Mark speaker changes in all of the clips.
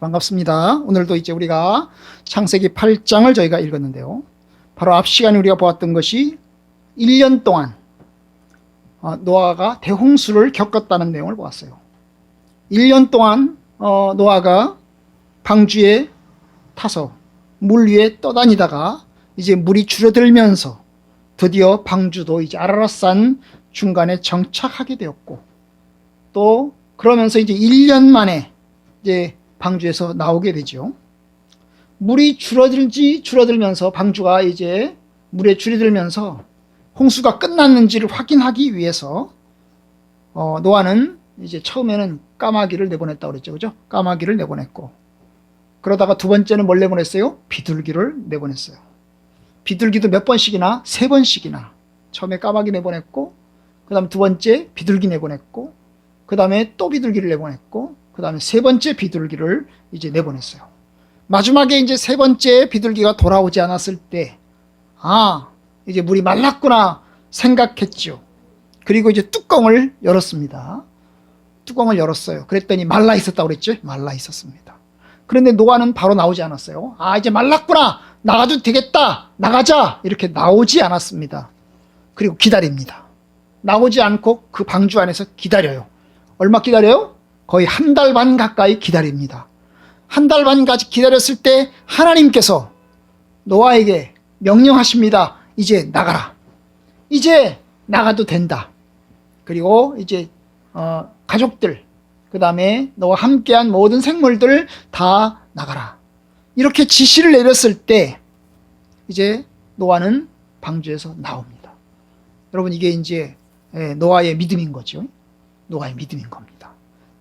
Speaker 1: 반갑습니다. 오늘도 이제 우리가 창세기 8장을 저희가 읽었는데요. 바로 앞 시간에 우리가 보았던 것이 1년 동안 어, 노아가 대홍수를 겪었다는 내용을 보았어요. 1년 동안 어, 노아가 방주에 타서 물 위에 떠다니다가 이제 물이 줄어들면서 드디어 방주도 이제 아라라산 중간에 정착하게 되었고 또 그러면서 이제 1년 만에 이제 방주에서 나오게 되죠. 물이 줄어들지 줄어들면서 방주가 이제 물에 줄어들면서 홍수가 끝났는지를 확인하기 위해서 어, 노아는 이제 처음에는 까마귀를 내보냈다고 그랬죠. 그죠? 까마귀를 내보냈고 그러다가 두 번째는 뭘 내보냈어요? 비둘기를 내보냈어요. 비둘기도 몇 번씩이나 세 번씩이나 처음에 까마귀 내보냈고 그다음 두 번째 비둘기 내보냈고 그다음에 또 비둘기를 내보냈고 그 다음에 세 번째 비둘기를 이제 내보냈어요. 마지막에 이제 세 번째 비둘기가 돌아오지 않았을 때 아, 이제 물이 말랐구나 생각했죠. 그리고 이제 뚜껑을 열었습니다. 뚜껑을 열었어요. 그랬더니 말라 있었다고 그랬죠? 말라 있었습니다. 그런데 노아는 바로 나오지 않았어요. 아, 이제 말랐구나. 나가도 되겠다. 나가자. 이렇게 나오지 않았습니다. 그리고 기다립니다. 나오지 않고 그 방주 안에서 기다려요. 얼마 기다려요? 거의 한 달 반 가까이 기다립니다. 한 달 반까지 기다렸을 때 하나님께서 노아에게 명령하십니다. 이제 나가라. 이제 나가도 된다. 그리고 이제 어, 가족들, 그 다음에 너와 함께한 모든 생물들 다 나가라. 이렇게 지시를 내렸을 때 이제 노아는 방주에서 나옵니다. 여러분 이게 이제 예, 노아의 믿음인 거죠. 노아의 믿음인 겁니다.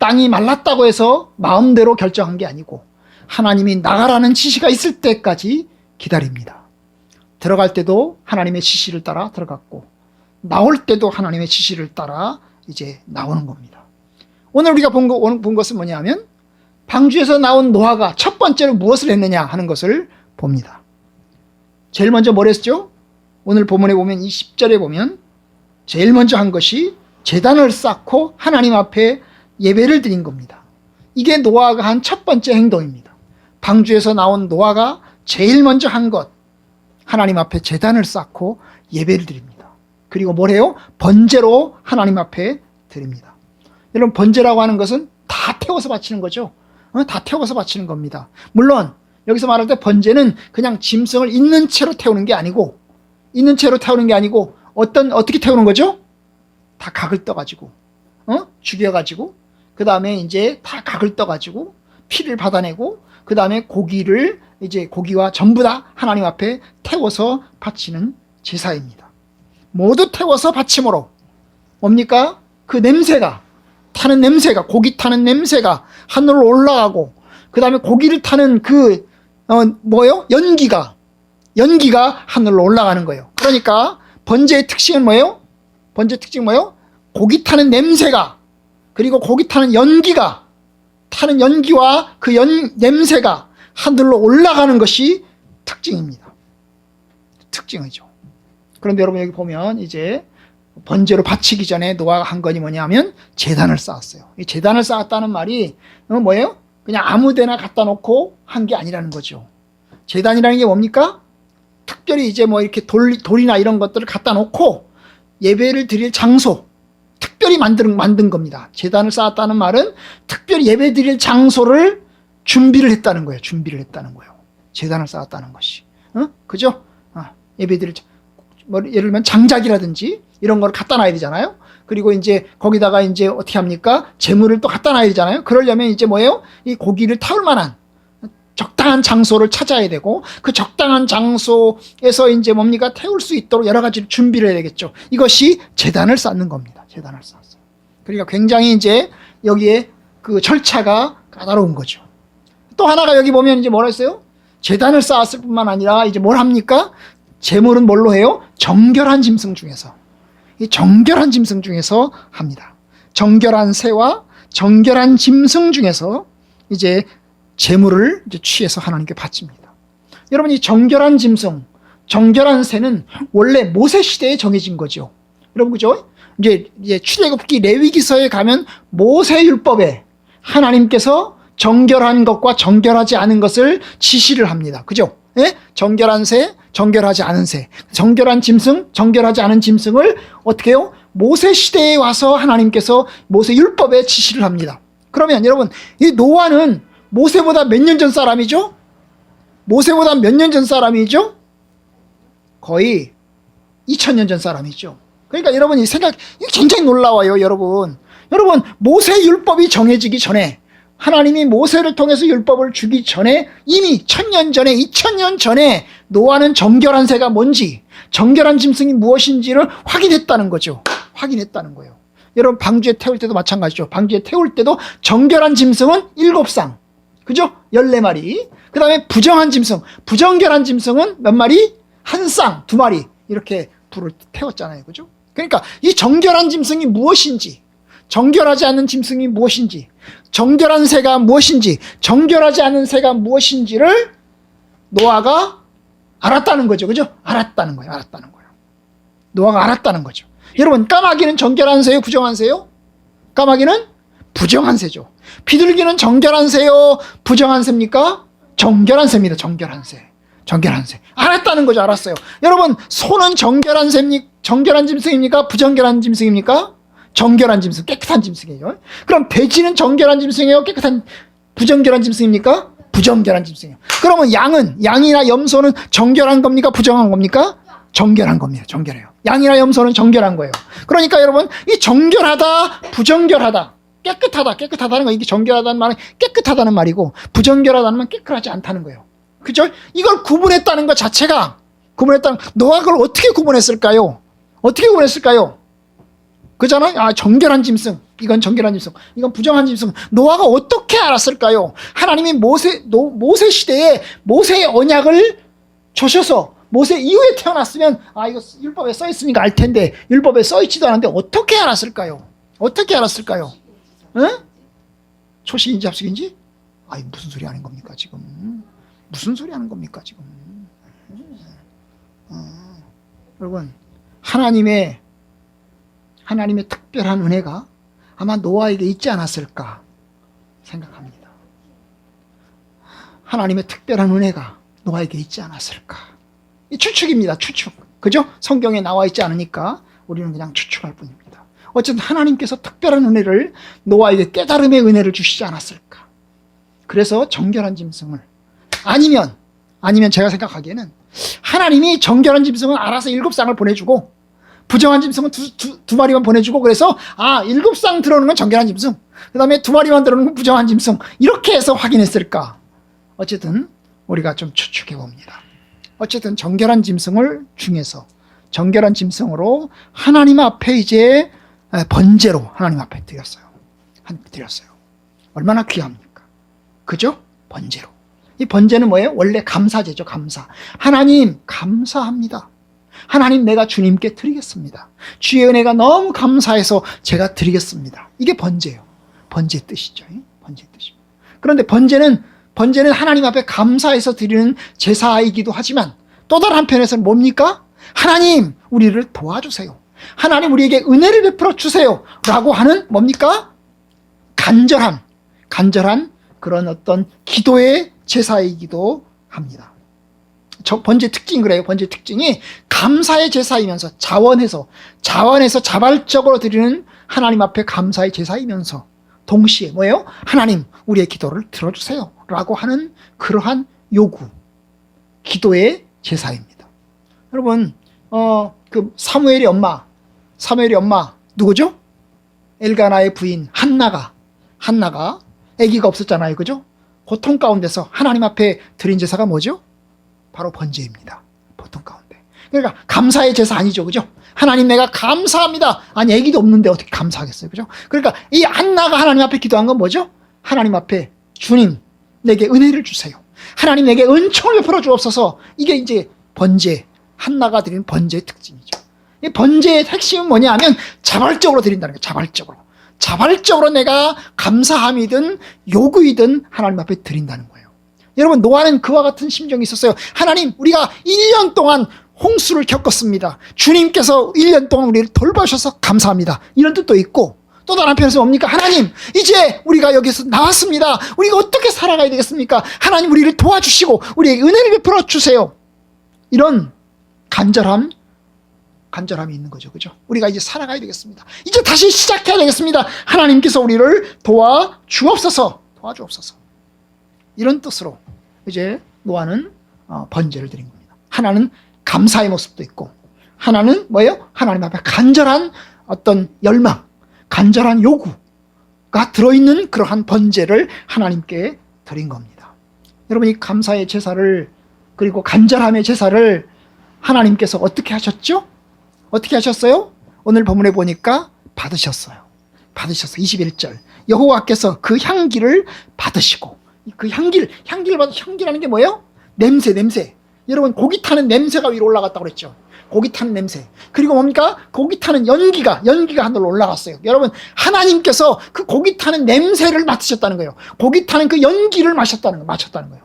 Speaker 1: 땅이 말랐다고 해서 마음대로 결정한 게 아니고 하나님이 나가라는 지시가 있을 때까지 기다립니다. 들어갈 때도 하나님의 지시를 따라 들어갔고 나올 때도 하나님의 지시를 따라 이제 나오는 겁니다. 오늘 우리가 본, 거, 본 것은 뭐냐면 방주에서 나온 노아가 첫 번째로 무엇을 했느냐 하는 것을 봅니다. 제일 먼저 뭘 했죠? 오늘 본문에 보면 이 10절에 보면 제일 먼저 한 것이 재단을 쌓고 하나님 앞에 예배를 드린 겁니다. 이게 노아가 한 첫 번째 행동입니다. 방주에서 나온 노아가 제일 먼저 한 것, 하나님 앞에 재단을 쌓고 예배를 드립니다. 그리고 뭘 해요? 번제로 하나님 앞에 드립니다. 여러분, 번제라고 하는 것은 다 태워서 바치는 거죠. 어? 다 태워서 바치는 겁니다. 물론, 여기서 말할 때 번제는 그냥 짐승을 있는 채로 태우는 게 아니고, 있는 채로 태우는 게 아니고, 어떤, 어떻게 태우는 거죠? 다 각을 떠가지고, 어? 죽여가지고, 그 다음에 이제 다 각을 떠가지고, 피를 받아내고, 그 다음에 고기를, 이제 고기와 전부 다 하나님 앞에 태워서 바치는 제사입니다. 모두 태워서 바침으로, 뭡니까? 그 냄새가, 타는 냄새가, 고기 타는 냄새가 하늘로 올라가고, 그 다음에 고기를 타는 그, 어, 뭐요? 연기가, 연기가 하늘로 올라가는 거예요. 그러니까, 번제의 특징은 뭐예요? 번제 특징 뭐예요? 고기 타는 냄새가 그리고 고기 타는 연기가 타는 연기와 그 연, 냄새가 하늘로 올라가는 것이 특징입니다. 특징이죠. 그런데 여러분 여기 보면 이제 번제로 바치기 전에 노아가 한 건이 뭐냐면 재단을 쌓았어요. 이 재단을 쌓았다는 말이 어, 뭐예요? 그냥 아무 데나 갖다 놓고 한 게 아니라는 거죠. 재단이라는 게 뭡니까? 특별히 이제 뭐 이렇게 돌, 돌이나 이런 것들을 갖다 놓고 예배를 드릴 장소, 특별히 만든, 만든 겁니다. 재단을 쌓았다는 말은 특별히 예배 드릴 장소를 준비를 했다는 거예요. 준비를 했다는 거예요. 재단을 쌓았다는 것이. 어? 그죠? 아, 예배 드릴, 뭐, 예를 들면 장작이라든지 이런 걸 갖다 놔야 되잖아요. 그리고 이제 거기다가 이제 어떻게 합니까? 재물을 또 갖다 놔야 되잖아요. 그러려면 이제 뭐예요? 이 고기를 태울 만한 적당한 장소를 찾아야 되고 그 적당한 장소에서 이제 뭡니까 태울 수 있도록 여러 가지를 준비를 해야 되겠죠. 이것이 재단을 쌓는 겁니다. 재단을 쌓았어요. 그러니까 굉장히 이제 여기에 그 절차가 까다로운 거죠. 또 하나가 여기 보면 이제 뭐라 했어요? 재단을 쌓았을 뿐만 아니라 이제 뭘 합니까? 재물은 뭘로 해요? 정결한 짐승 중에서 이 정결한 짐승 중에서 합니다. 정결한 새와 정결한 짐승 중에서 이제 재물을 이제 취해서 하나님께 바칩니다. 여러분 이 정결한 짐승, 정결한 새는 원래 모세 시대에 정해진 거죠. 여러분 그죠? 이제 이제 출애굽기 레위기서에 가면 모세 율법에 하나님께서 정결한 것과 정결하지 않은 것을 지시를 합니다. 그죠? 예? 정결한 새, 정결하지 않은 새. 정결한 짐승, 정결하지 않은 짐승을 어떻게 해요? 모세 시대에 와서 하나님께서 모세 율법에 지시를 합니다. 그러면 여러분, 이 노아는 모세보다 몇 년 전 사람이죠? 모세보다 몇 년 전 사람이죠? 거의 2000년 전 사람이죠. 그러니까 여러분 이 생각 이게 굉장히 놀라워요, 여러분. 여러분 모세 율법이 정해지기 전에 하나님이 모세를 통해서 율법을 주기 전에 이미 천년 전에 2000년 전에 노아는 정결한 새가 뭔지 정결한 짐승이 무엇인지를 확인했다는 거죠. 확인했다는 거예요. 여러분 방주에 태울 때도 마찬가지죠. 방주에 태울 때도 정결한 짐승은 일곱 상. 그죠? 14마리. 그 다음에 부정한 짐승. 부정결한 짐승은 몇 마리? 한 쌍, 두 마리. 이렇게 불을 태웠잖아요. 그죠? 그러니까 이 정결한 짐승이 무엇인지 정결하지 않은 짐승이 무엇인지, 정결한 새가 무엇인지, 정결하지 않은 새가 무엇인지를 노아가 알았다는 거죠. 그죠? 알았다는 거예요. 알았다는 거예요. 노아가 알았다는 거죠. 여러분, 까마귀는 정결한 새요? 부정한 새요? 까마귀는 부정한 새죠. 비둘기는 정결한 새요? 부정한 새입니까? 정결한 새입니다. 정결한 새. 정결한 새. 알았다는 거죠. 알았어요. 여러분, 소는 정결한 새입니까? 정결한 짐승입니까? 부정결한 짐승입니까? 정결한 짐승, 깨끗한 짐승이에요. 그럼 돼지는 정결한 짐승이에요? 깨끗한 부정결한 짐승입니까? 부정결한 짐승이에요. 그러면 양은 양이나 염소는 정결한 겁니까? 부정한 겁니까? 정결한 겁니다. 정결해요. 양이나 염소는 정결한 거예요. 그러니까 여러분 이 정결하다, 부정결하다, 깨끗하다, 깨끗하다는 거 이게 정결하다는 말은 깨끗하다는 말이고 부정결하다는 말은 깨끗하지 않다는 거예요. 그죠? 이걸 구분했다는 것 자체가 구분했다는 노아 그걸 어떻게 구분했을까요? 어떻게 구분했을까요? 그잖아요. 아, 정결한 짐승. 이건 정결한 짐승. 이건 부정한 짐승. 노아가 어떻게 알았을까요? 하나님이 모세, 노, 모세 시대에 모세의 언약을 주셔서 모세 이후에 태어났으면 아, 이거 율법에 써 있으니까 알 텐데 율법에 써 있지도 않은데 어떻게 알았을까요? 어떻게 알았을까요? 응? 초시인지 잡식인지? 아이, 무슨 소리 하는 겁니까, 지금? 무슨 소리 하는 겁니까, 지금? 어, 여러분, 하나님의 하나님의 특별한 은혜가 아마 노아에게 있지 않았을까 생각합니다. 하나님의 특별한 은혜가 노아에게 있지 않았을까. 이 추측입니다. 추측. 그죠? 성경에 나와 있지 않으니까 우리는 그냥 추측할 뿐입니다. 어쨌든 하나님께서 특별한 은혜를 노아에게 깨달음의 은혜를 주시지 않았을까. 그래서 정결한 짐승을 아니면 아니면 제가 생각하기에는 하나님이 정결한 짐승은 알아서 일곱 쌍을 보내주고 부정한 짐승은 두, 두, 두 마리만 보내주고 그래서 아 일곱 쌍 들어오는 건 정결한 짐승 그 다음에 두 마리만 들어오는 건 부정한 짐승 이렇게 해서 확인했을까? 어쨌든 우리가 좀 추측해 봅니다. 어쨌든 정결한 짐승을 중에서 정결한 짐승으로 하나님 앞에 이제 번제로 하나님 앞에 드렸어요. 한 드렸어요. 얼마나 귀합니까? 그죠? 번제로 이 번제는 뭐예요 원래 감사제죠 감사 하나님 감사합니다 하나님 내가 주님께 드리겠습니다. 주의 은혜가 너무 감사해서 제가 드리겠습니다. 이게 번제예요. 번제 뜻이죠. 번제 뜻입니다. 그런데 번제는 번제는 하나님 앞에 감사해서 드리는 제사이기도 하지만 또 다른 한편에서는 뭡니까? 하나님 우리를 도와주세요. 하나님 우리에게 은혜를 베풀어 주세요. 라고 하는 뭡니까? 간절한 간절한 그런 어떤 기도의 제사이기도 합니다. 저 번제 특징 그래요. 번제 특징이 감사의 제사이면서 자원해서 자원해서 자발적으로 드리는 하나님 앞에 감사의 제사이면서 동시에 뭐예요? 하나님 우리의 기도를 들어주세요라고 하는 그러한 요구 기도의 제사입니다. 여러분 어 그 사무엘의 엄마 사무엘의 엄마 누구죠? 엘가나의 부인 한나가 한나가 아기가 없었잖아요. 그죠? 고통 가운데서 하나님 앞에 드린 제사가 뭐죠? 바로 번제입니다. 보통 가운데. 그러니까 감사의 제사 아니죠. 그죠? 하나님 내가 감사합니다. 아니 애기도 없는데 어떻게 감사하겠어요. 그죠? 그러니까 이 한나가 하나님 앞에 기도한 건 뭐죠? 하나님 앞에 주님 내게 은혜를 주세요. 하나님 내게 은총을 베풀어 주옵소서. 이게 이제 번제 한나가 드리는 번제의 특징이죠. 이 번제의 핵심은 뭐냐면 자발적으로 드린다는 거예요. 자발적으로. 자발적으로 내가 감사함이든 요구이든 하나님 앞에 드린다는 거예요. 여러분 노아는 그와 같은 심정이 있었어요. 하나님 우리가 1년 동안 홍수를 겪었습니다. 주님께서 1년 동안 우리를 돌봐주셔서 감사합니다. 이런 뜻도 있고 또 다른 한편에서 뭡니까? 하나님, 이제 우리가 여기서 나왔습니다. 우리가 어떻게 살아가야 되겠습니까? 하나님 우리를 도와주시고 우리에게 은혜를 베풀어 주세요. 이런 간절함, 간절함이 있는 거죠. 그죠? 우리가 이제 살아가야 되겠습니다. 이제 다시 시작해야 되겠습니다. 하나님께서 우리를 도와 주옵소서. 도와주옵소서. 이런 뜻으로 이제 노아는 어, 번제를 드린 겁니다. 하나는 감사의 모습도 있고 하나는 뭐예요? 하나님 앞에 간절한 어떤 열망, 간절한 요구가 들어있는 그러한 번제를 하나님께 드린 겁니다. 여러분 이 감사의 제사를 그리고 간절함의 제사를 하나님께서 어떻게 하셨죠? 어떻게 하셨어요? 오늘 본문에 보니까 받으셨어요. 받으셨어요. 21절. 여호와께서 그 향기를 받으시고 그 향기를 향기를 받아 향기라는 게 뭐예요? 냄새, 냄새. 여러분 고기 타는 냄새가 위로 올라갔다고 그랬죠. 고기 타는 냄새. 그리고 뭡니까? 고기 타는 연기가 연기가 하늘로 올라갔어요. 여러분 하나님께서 그 고기 타는 냄새를 맡으셨다는 거예요. 고기 타는 그 연기를 마셨다는 거, 마셨다는 거예요.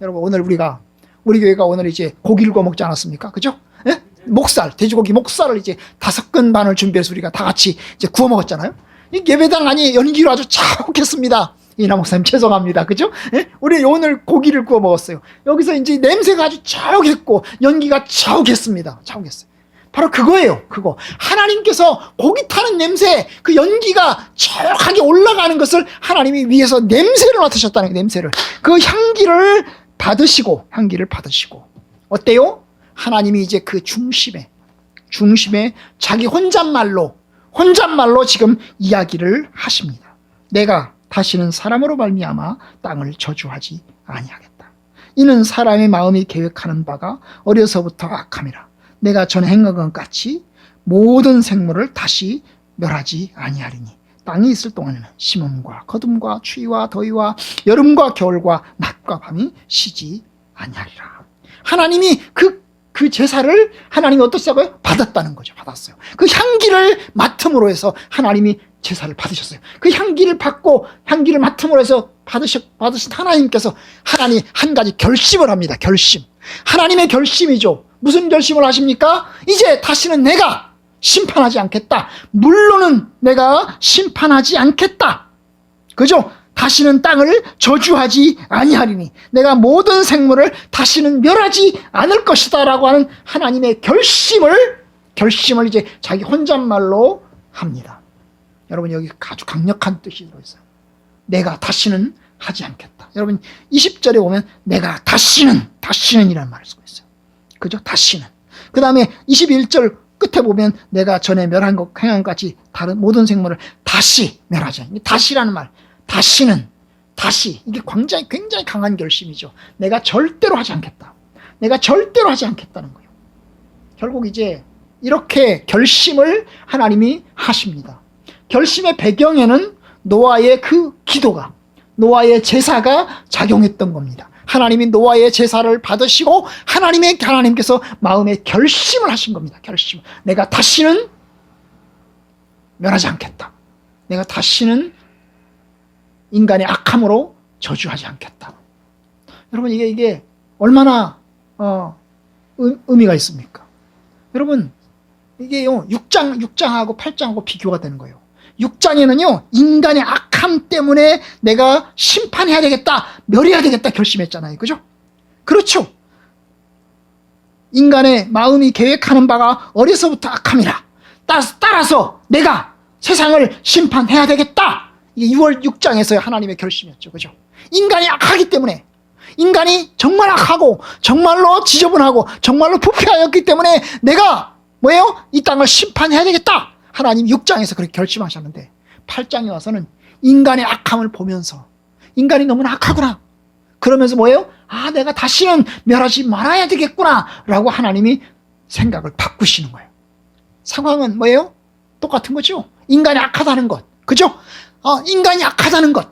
Speaker 1: 여러분 오늘 우리가 우리 교회가 오늘 이제 고기를 구워 먹지 않았습니까? 그죠? 예? 목살, 돼지고기 목살을 이제 다섯 근 반을 준비해서 우리가 다 같이 이제 구워 먹었잖아요. 이 예배당 안이 연기로 아주 차옥했습니다. 이나 목사님 죄송합니다. 그죠? 예? 우리 오늘 고기를 구워 먹었어요. 여기서 이제 냄새가 아주 차옥했고 연기가 차옥했습니다. 차옥했어요. 바로 그거예요. 그거. 하나님께서 고기 타는 냄새, 그 연기가 차옥하게 올라가는 것을 하나님이 위에서 냄새를 맡으셨다는 거예요. 냄새를. 그 향기를 받으시고 향기를 받으시고 어때요? 하나님이 이제 그 중심에 중심에 자기 혼잣말로 혼잣말로 지금 이야기를 하십니다. 내가 다시는 사람으로 말미암아 땅을 저주하지 아니하겠다. 이는 사람의 마음이 계획하는 바가 어려서부터 악함이라. 내가 전에 행한 것 같이 모든 생물을 다시 멸하지 아니하리니 땅이 있을 동안에는 심음과 거둠과 추위와 더위와 여름과 겨울과 낮과 밤이 쉬지 아니하리라. 하나님이 그, 그 제사를 하나님이 어떻다고요? 받았다는 거죠. 받았어요. 그 향기를 맡음으로 해서 하나님이 제사를 받으셨어요. 그 향기를 받고 향기를 맡음으로 해서 받으셨, 받으신 하나님께서 하나님 한 가지 결심을 합니다. 결심. 하나님의 결심이죠. 무슨 결심을 하십니까? 이제 다시는 내가 심판하지 않겠다. 물론은 내가 심판하지 않겠다. 그죠? 다시는 땅을 저주하지 아니하리니 내가 모든 생물을 다시는 멸하지 않을 것이다라고 하는 하나님의 결심을 결심을 이제 자기 혼잣말로 합니다. 여러분 여기 아주 강력한 뜻이 들어있어요. 내가 다시는 하지 않겠다. 여러분 20절에 보면 내가 다시는 다시는 이라는 말을 쓰고 있어요. 그죠? 다시는. 그 다음에 21절 끝에 보면 내가 전에 멸한 것 행한 것 같이 다른 모든 생물을 다시 멸하지 않 다시라는 말. 다시는 다시 이게 굉장히 굉장히 강한 결심이죠. 내가 절대로 하지 않겠다. 내가 절대로 하지 않겠다는 거예요. 결국 이제 이렇게 결심을 하나님이 하십니다. 결심의 배경에는 노아의 그 기도가 노아의 제사가 작용했던 겁니다. 하나님이 노아의 제사를 받으시고 하나님의 하나님께서 마음의 결심을 하신 겁니다. 결심. 내가 다시는 멸하지 않겠다. 내가 다시는 인간의 악함으로 저주하지 않겠다. 여러분 이게 이게 얼마나 어, 의, 의미가 있습니까? 여러분 이게요 6장 6장하고 8장하고 비교가 되는 거예요. 6장에는요 인간의 악함 때문에 내가 심판해야 되겠다, 멸해야 되겠다 결심했잖아요, 그죠? 그렇죠. 인간의 마음이 계획하는 바가 어려서부터 악함이라. 따라서 내가 세상을 심판해야 되겠다. 이게 6월 6장에서의 하나님의 결심이었죠. 그죠? 인간이 악하기 때문에 인간이 정말 악하고 정말로 지저분하고 정말로 부패하였기 때문에 내가 뭐예요? 이 땅을 심판해야 되겠다. 하나님 6장에서 그렇게 결심하셨는데 8장에 와서는 인간의 악함을 보면서 인간이 너무나 악하구나. 그러면서 뭐예요? 아, 내가 다시는 멸하지 말아야 되겠구나. 라고 하나님이 생각을 바꾸시는 거예요. 상황은 뭐예요? 똑같은 거죠. 인간이 악하다는 것. 그죠? 어, 인간이 악하다는 것.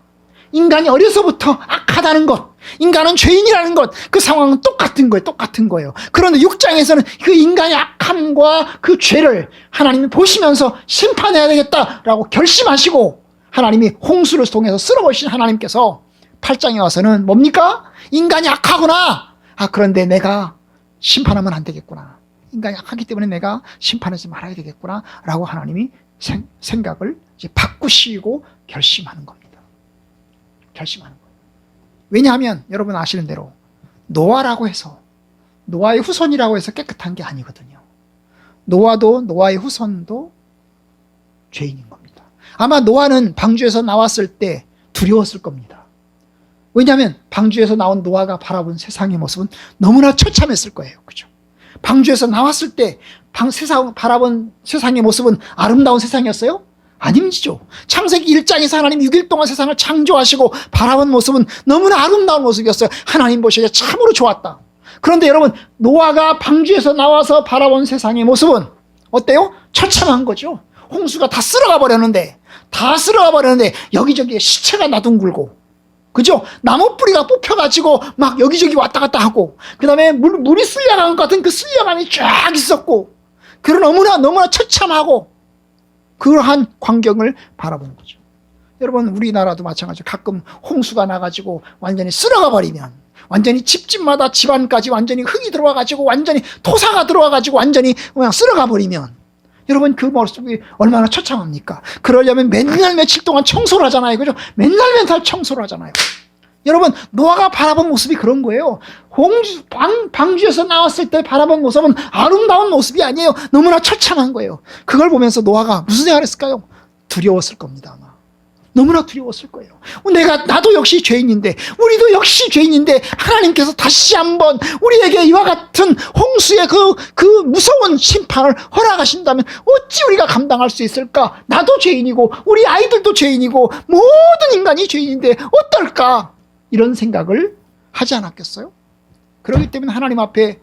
Speaker 1: 인간이 어려서부터 악하다는 것. 인간은 죄인이라는 것. 그 상황은 똑같은 거예요. 똑같은 거예요. 그런데 6장에서는 그 인간의 악함과 그 죄를 하나님이 보시면서 심판해야 되겠다라고 결심하시고 하나님이 홍수를 통해서 쓸어버리신 하나님께서 8장에 와서는 뭡니까? 인간이 악하구나. 아, 그런데 내가 심판하면 안 되겠구나. 인간이 악하기 때문에 내가 심판하지 말아야 되겠구나. 라고 하나님이 생, 생각을 이제 바꾸시고 결심하는 겁니다. 결심하는 거예요. 왜냐하면 여러분 아시는 대로 노아라고 해서 노아의 후손이라고 해서 깨끗한 게 아니거든요. 노아도 노아의 후손도 죄인인 겁니다. 아마 노아는 방주에서 나왔을 때 두려웠을 겁니다. 왜냐하면 방주에서 나온 노아가 바라본 세상의 모습은 너무나 처참했을 거예요. 그죠? 방주에서 나왔을 때 방, 세상, 바라본 세상의 모습은 아름다운 세상이었어요? 아님지죠. 창세기 1장에서 하나님 6일 동안 세상을 창조하시고 바라본 모습은 너무나 아름다운 모습이었어요. 하나님 보시기에 참으로 좋았다. 그런데 여러분, 노아가 방주에서 나와서 바라본 세상의 모습은 어때요? 처참한 거죠. 홍수가 다 쓸어가 버렸는데, 다 쓸어가 버렸는데, 여기저기에 시체가 나둥글고, 그죠? 나무 뿌리가 뽑혀가지고 막 여기저기 왔다 갔다 하고, 그 다음에 물, 물이 쓸려간 것 같은 그 쓸려감이 쫙 있었고, 그런 너무나, 너무나 처참하고, 그러한 광경을 바라보는 거죠. 여러분, 우리나라도 마찬가지로 가끔 홍수가 나가지고 완전히 쓸어가 버리면, 완전히 집집마다 집안까지 완전히 흙이 들어와 가지고 완전히 토사가 들어와 가지고 완전히 그냥 쓸어가 버리면 여러분 그 모습이 얼마나 처참합니까? 그러려면 맨날 며칠 동안 청소를 하잖아요. 그죠? 맨날 맨날 청소를 하잖아요. 여러분 노아가 바라본 모습이 그런 거예요. 홍주 방, 방주에서 나왔을 때 바라본 모습은 아름다운 모습이 아니에요. 너무나 처참한 거예요. 그걸 보면서 노아가 무슨 생각을 했을까요? 두려웠을 겁니다. 아마. 너무나 두려웠을 거예요. 내가 나도 역시 죄인인데 우리도 역시 죄인인데 하나님께서 다시 한번 우리에게 이와 같은 홍수의 그, 그 무서운 심판을 허락하신다면 어찌 우리가 감당할 수 있을까? 나도 죄인이고 우리 아이들도 죄인이고 모든 인간이 죄인인데 어떨까? 이런 생각을 하지 않았겠어요? 그렇기 때문에 하나님 앞에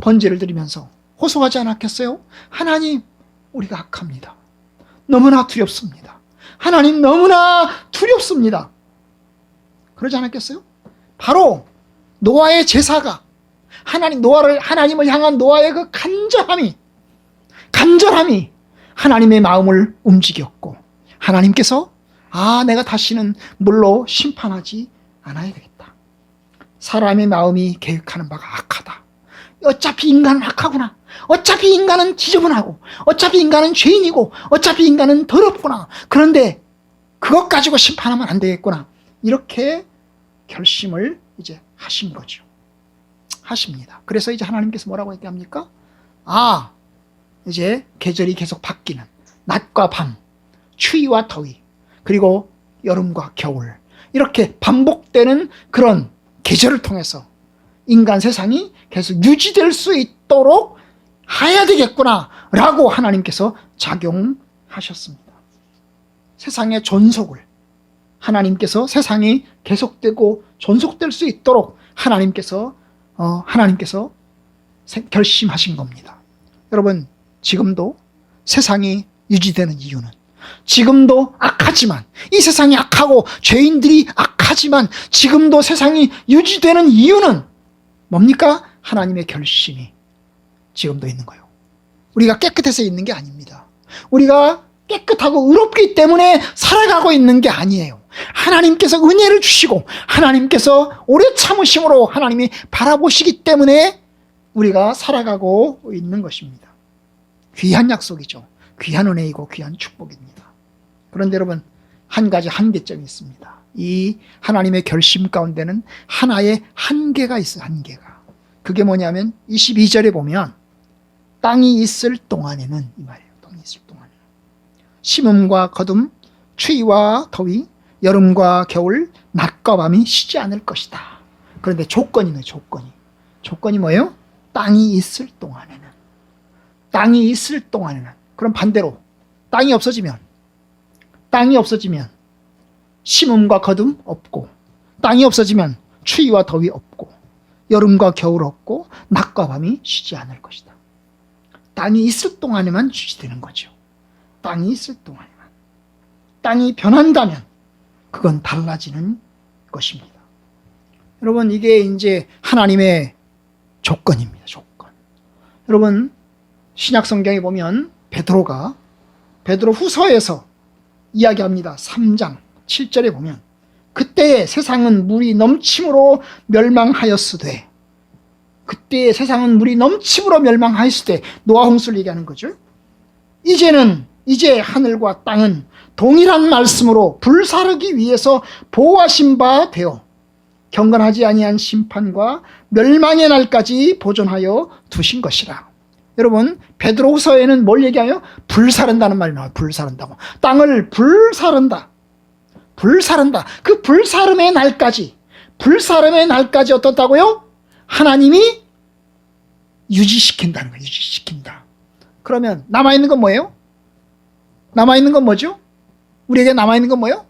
Speaker 1: 번제를 드리면서 호소하지 않았겠어요? 하나님, 우리가 악합니다. 너무나 두렵습니다. 하나님 너무나 두렵습니다. 그러지 않았겠어요? 바로 노아의 제사가 하나님 노아를 하나님을 향한 노아의 그 간절함이 간절함이 하나님의 마음을 움직였고 하나님께서 아 내가 다시는 물로 심판하지 않아야 되겠다. 사람의 마음이 계획하는 바가 악하다. 어차피 인간은 악하구나. 어차피 인간은 지저분하고, 어차피 인간은 죄인이고, 어차피 인간은 더럽구나. 그런데 그것 가지고 심판하면 안 되겠구나. 이렇게 결심을 이제 하신 거죠. 하십니다. 그래서 이제 하나님께서 뭐라고 얘기합니까? 아, 이제 계절이 계속 바뀌는 낮과 밤, 추위와 더위, 그리고 여름과 겨울. 이렇게 반복되는 그런 계절을 통해서 인간 세상이 계속 유지될 수 있도록 해야 되겠구나 라고 하나님께서 작용하셨습니다. 세상의 전속을 하나님께서 세상이 계속되고 전속될 수 있도록 하나님께서 어, 하나님께서 결심하신 겁니다. 여러분 지금도 세상이 유지되는 이유는 지금도 악하지만 이 세상이 악하고 죄인들이 악하지만 지금도 세상이 유지되는 이유는 뭡니까? 하나님의 결심이 지금도 있는 거예요. 우리가 깨끗해서 있는 게 아닙니다. 우리가 깨끗하고 의롭기 때문에 살아가고 있는 게 아니에요. 하나님께서 은혜를 주시고 하나님께서 오래 참으심으로 하나님이 바라보시기 때문에 우리가 살아가고 있는 것입니다. 귀한 약속이죠. 귀한 은혜이고 귀한 축복입니다. 그런데 여러분 한 가지 한계점이 있습니다. 이 하나님의 결심 가운데는 하나의 한계가 있어요. 한계가. 그게 뭐냐면 22절에 보면 땅이 있을 동안에는 이 말이에요. 땅이 있을 동안에는 심음과 거둠, 추위와 더위, 여름과 겨울, 낮과 밤이 쉬지 않을 것이다. 그런데 조건이 네 조건이. 조건이 뭐예요? 땅이 있을 동안에는. 땅이 있을 동안에는. 그럼 반대로 땅이 없어지면 땅이 없어지면 심음과 거둠 없고 땅이 없어지면 추위와 더위 없고 여름과 겨울 없고 낮과 밤이 쉬지 않을 것이다. 땅이 있을 동안에만 유지되는 거죠. 땅이 있을 동안에만. 땅이 변한다면 그건 달라지는 것입니다. 여러분 이게 이제 하나님의 조건입니다. 조건. 여러분 신약 성경에 보면 베드로가 베드로 후서에서 이야기합니다. 3장 7절에 보면 그때의 세상은 물이 넘침으로 멸망하였으되 그때의 세상은 물이 넘침으로 멸망하였으되 노아 홍수를 얘기하는 거죠. 이제는 이제 하늘과 땅은 동일한 말씀으로 불사르기 위해서 보호하신 바 되어 경건하지 아니한 심판과 멸망의 날까지 보존하여 두신 것이라. 여러분 베드로후서에는 뭘 얘기하요? 불사른다는 말이 나와요. 불사른다고. 땅을 불사른다. 불사른다. 그 불사름의 날까지 불사름의 날까지 어떻다고요? 하나님이 유지시킨다는 거예요. 유지시킨다. 그러면 남아있는 건 뭐예요? 남아있는 건 뭐죠? 우리에게 남아있는 건 뭐예요?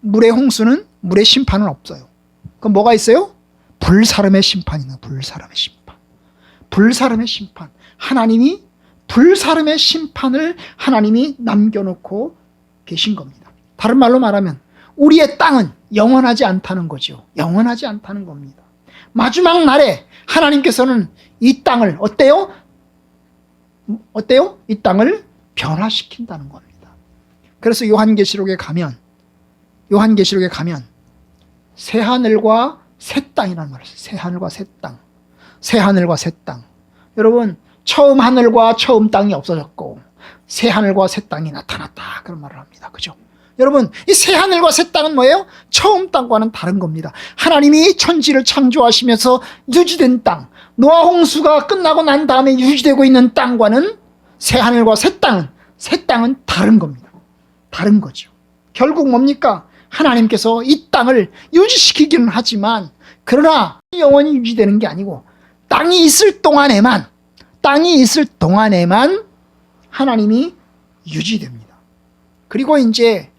Speaker 1: 물의 홍수는 물의 심판은 없어요. 그럼 뭐가 있어요? 불사름의 심판이 있는. 불사름의 심판. 불사름의 심판. 하나님이 불사름의 심판을 하나님이 남겨놓고 계신 겁니다. 다른 말로 말하면 우리의 땅은 영원하지 않다는 거죠. 영원하지 않다는 겁니다. 마지막 날에 하나님께서는 이 땅을 어때요? 어때요? 이 땅을 변화시킨다는 겁니다. 그래서 요한계시록에 가면 요한계시록에 가면 새 하늘과 새 땅이라는 말을 써요. 새 하늘과 새 땅. 새 하늘과 새 땅. 여러분 처음 하늘과 처음 땅이 없어졌고 새 하늘과 새 땅이 나타났다. 그런 말을 합니다. 그죠? 여러분, 이 새 하늘과 새 땅은 뭐예요? 처음 땅과는 다른 겁니다. 하나님이 천지를 창조하시면서 유지된 땅, 노아 홍수가 끝나고 난 다음에 유지되고 있는 땅과는 새 하늘과 새 땅은 새 땅은 다른 겁니다. 다른 거죠. 결국 뭡니까? 하나님께서 이 땅을 유지시키기는 하지만 그러나 영원히 유지되는 게 아니고 땅이 있을 동안에만 땅이 있을 동안에만 하나님이 유지됩니다. 그리고 이제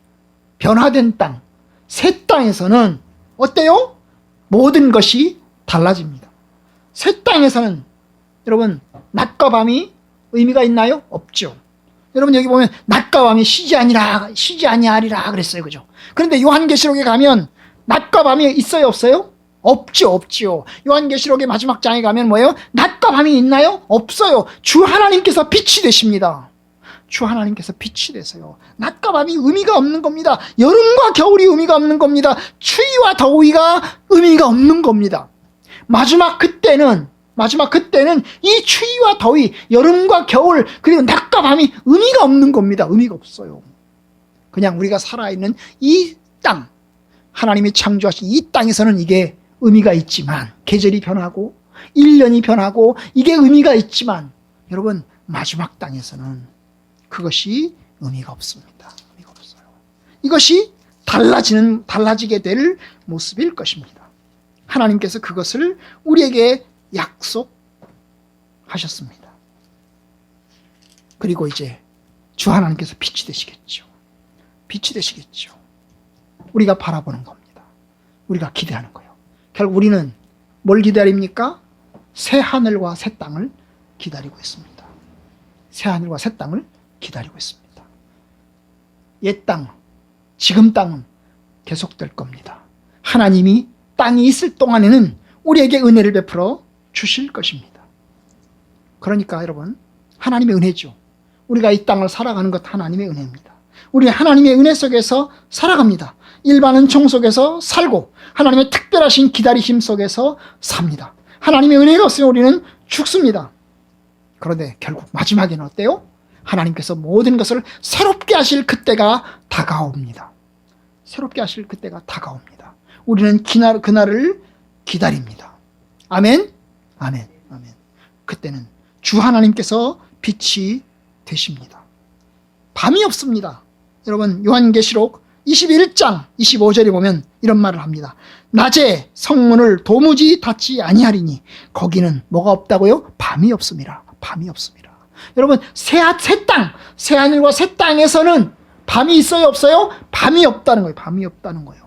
Speaker 1: 변화된 땅, 새 땅에서는 어때요? 모든 것이 달라집니다. 새 땅에서는 여러분 낮과 밤이 의미가 있나요? 없죠. 여러분 여기 보면 낮과 밤이 쉬지 아니라 쉬지 아니하리라 그랬어요. 그죠? 그런데 요한계시록에 가면 낮과 밤이 있어요, 없어요? 없죠, 없죠. 요한계시록의 마지막 장에 가면 뭐예요? 낮과 밤이 있나요? 없어요. 주 하나님께서 빛이 되십니다. 주 하나님께서 빛이 되세요. 낮과 밤이 의미가 없는 겁니다. 여름과 겨울이 의미가 없는 겁니다. 추위와 더위가 의미가 없는 겁니다. 마지막 그때는 마지막 그때는 이 추위와 더위, 여름과 겨울 그리고 낮과 밤이 의미가 없는 겁니다. 의미가 없어요. 그냥 우리가 살아있는 이 땅, 하나님이 창조하신 이 땅에서는 이게 의미가 있지만 계절이 변하고 1년이 변하고 이게 의미가 있지만 여러분 마지막 땅에서는 그것이 의미가 없습니다. 의미가 없어요. 이것이 달라지는 달라지게 될 모습일 것입니다. 하나님께서 그것을 우리에게 약속하셨습니다. 그리고 이제 주 하나님께서 빛이 되시겠죠. 빛이 되시겠죠. 우리가 바라보는 겁니다. 우리가 기대하는 거예요. 결국 우리는 뭘 기다립니까? 새 하늘과 새 땅을 기다리고 있습니다. 새 하늘과 새 땅을 기다리고 있습니다. 옛 땅, 지금 땅은 계속될 겁니다. 하나님이 땅이 있을 동안에는 우리에게 은혜를 베풀어 주실 것입니다. 그러니까 여러분, 하나님의 은혜죠. 우리가 이 땅을 살아가는 것 하나님의 은혜입니다. 우리 하나님의 은혜 속에서 살아갑니다. 일반 은총 속에서 살고 하나님의 특별하신 기다리심 속에서 삽니다. 하나님의 은혜가 없으면 우리는 죽습니다. 그런데 결국 마지막에는 어때요? 하나님께서 모든 것을 새롭게 하실 그때가 다가옵니다. 새롭게 하실 그때가 다가옵니다. 우리는 기날, 그날을 기다립니다. 아멘? 아멘. 아멘. 그때는 주 하나님께서 빛이 되십니다. 밤이 없습니다. 여러분, 요한계시록 21장 25절에 보면 이런 말을 합니다. 낮에 성문을 도무지 닫지 아니하리니 거기는 뭐가 없다고요? 밤이 없습니다. 밤이 없습니다. 여러분 새, 새 땅, 새 하늘과 새 땅에서는 밤이 있어요 없어요? 밤이 없다는 거예요. 밤이 없다는 거예요.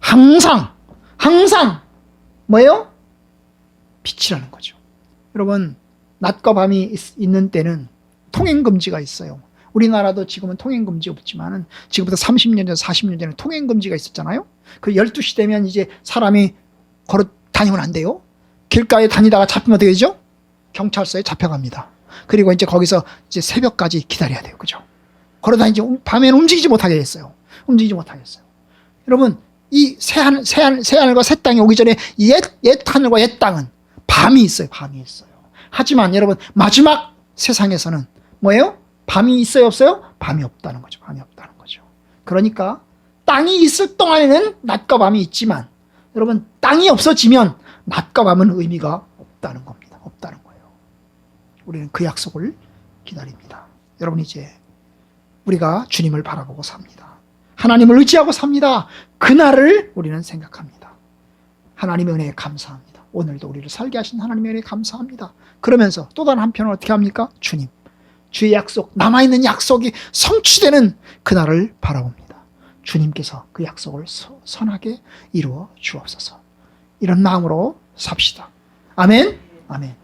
Speaker 1: 항상 항상 뭐예요? 빛이라는 거죠. 여러분 낮과 밤이 있, 있는 때는 통행 금지가 있어요. 우리나라도 지금은 통행 금지 없지만은 지금부터 30년 전, 40년 전에 통행 금지가 있었잖아요. 그 12시 되면 이제 사람이 걸어 다니면 안 돼요. 길가에 다니다가 잡히면 되죠? 경찰서에 잡혀갑니다. 그리고 이제 거기서 이제 새벽까지 기다려야 돼요. 그죠? 걸어 다니지, 밤에는 움직이지 못하게 됐어요. 움직이지 못하겠어요. 여러분, 이 새하늘, 새하늘, 새하늘과 새 땅이 오기 전에 옛, 옛 하늘과 옛 땅은 밤이 있어요. 밤이 있어요. 하지만 여러분, 마지막 세상에서는 뭐예요? 밤이 있어요, 없어요? 밤이 없다는 거죠. 밤이 없다는 거죠. 그러니까 땅이 있을 동안에는 낮과 밤이 있지만 여러분 땅이 없어지면 낮과 밤은 의미가 없다는 겁니다. 없다는 거예요. 우리는 그 약속을 기다립니다. 여러분 이제 우리가 주님을 바라보고 삽니다. 하나님을 의지하고 삽니다. 그날을 우리는 생각합니다. 하나님의 은혜에 감사합니다. 오늘도 우리를 살게 하신 하나님의 은혜에 감사합니다. 그러면서 또 다른 한편은 어떻게 합니까? 주님, 주의 약속, 남아있는 약속이 성취되는 그날을 바라봅니다. 주님께서 그 약속을 서- 선하게 이루어 주옵소서. 이런 마음으로 삽시다. 아멘. 아멘.